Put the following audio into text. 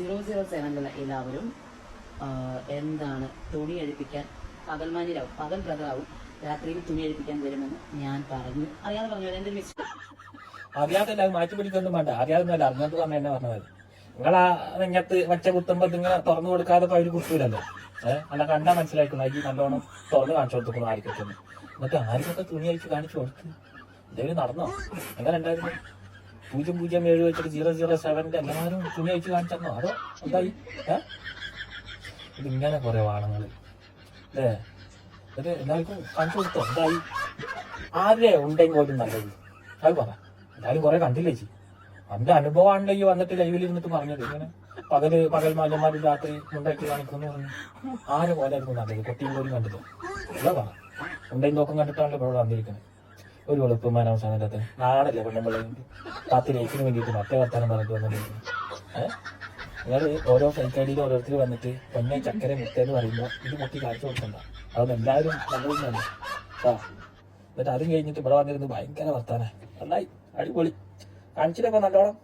Zero zero സെവനിലുള്ള എല്ലാവരും എന്താണ് തുണി അഴിപ്പിക്കാൻ പകൽമാനിലാവും പകൽ ബ്രദറാവും രാത്രിയിൽ തുണി അഴിപ്പിക്കാൻ വരുമെന്ന് ഞാൻ പറഞ്ഞു. അറിയാതെ പറഞ്ഞു എന്റെ മിസ് അറിയാതെ അത് മാറ്റി പിടിക്കൊന്നും വേണ്ട. അറിയാതൊന്നുമല്ല അറിഞ്ഞത് പറഞ്ഞ എന്നെ പറഞ്ഞത് നിങ്ങളാ നെഞ്ഞത്ത് വച്ച നിങ്ങൾ തുറന്നു കൊടുക്കാതെ അവർ കുത്തൂലല്ലോ? ഏഹ് അല്ല കണ്ടാ മനസ്സിലാക്കണം അയ്യ നല്ലോണം തുറന്ന് കാണിച്ചു കൊടുത്തു ആർക്കൊക്കെ എന്നിട്ട് ആർക്കൊക്കെ തുണി അഴിച്ച് കാണിച്ചു കൊടുത്ത്? ഇതേവര് നടന്നോ? എങ്ങനെ ഉണ്ടായിരുന്നു പൂജ്യം പൂജ്യം ഏഴ് വെച്ചിട്ട് സീറോ സീറോ സെവന്റെ എല്ലാവരും തുണി അഴിച്ച് കാണിച്ചെന്നോ അതോ എന്തായി? ഇതിങ്ങനെ കുറെ വാണങ്ങൾ അല്ലേ അത് എല്ലാവർക്കും കാണിച്ചു കൊടുത്തോ? എന്തായി? ആരുടെ ഉണ്ടെങ്കിൽ പോലും നല്ലത്. അത് പറ. എന്തായാലും കുറെ കണ്ടില്ലേ ചേച്ചി? എന്റെ അനുഭവമാണല്ലോ ഈ വന്നിട്ട് ലൈവിൽ ഇരുന്നിട്ട് പറഞ്ഞത്. ഇങ്ങനെ പകൽ പകൽ മാന്യന്മാർ രാത്രി ഉണ്ടാക്കി കാണിക്കുന്നു പറഞ്ഞു. ആരെ പോലെ ആയിരിക്കും നല്ലത്. കുട്ടിയും പോലും കണ്ടില്ല അല്ല പറ. ഉണ്ടെങ്കിൽ നോക്കം കണ്ടിട്ടാണല്ലോ ഇവിടെ വന്നിരിക്കുന്നത്. ഒരു വെളുപ്പുമാൻ അവസാനം മാനവസാനത്ത് നാടല്ലേ പെണ്ണുമ്പിള്ളേ പത്ത് ലൈഫിന് വേണ്ടിയിട്ട് മറ്റേ വർത്താനം പറഞ്ഞിട്ട് വന്നിട്ടുണ്ട് ഏഹ് നിങ്ങൾ ഓരോ ഫൈക്കടിയിലും ഓരോരുത്തർ വന്നിട്ട് പൊന്നെ ചക്കര മുത്തേന്ന് പറയുമ്പോൾ ഇത് മുട്ടി കാഴ്ച കൊടുക്കണ്ട. അതൊന്നും എല്ലാവരും നല്ലതാണ് ആ. എന്നിട്ട് അതും കഴിഞ്ഞിട്ട് ഇവിടെ വന്നിരുന്ന് ഭയങ്കര വർത്താനം. നന്നായി. അടിപൊളി. കാണിച്ചിട്ടൊക്കെ നല്ലോണം.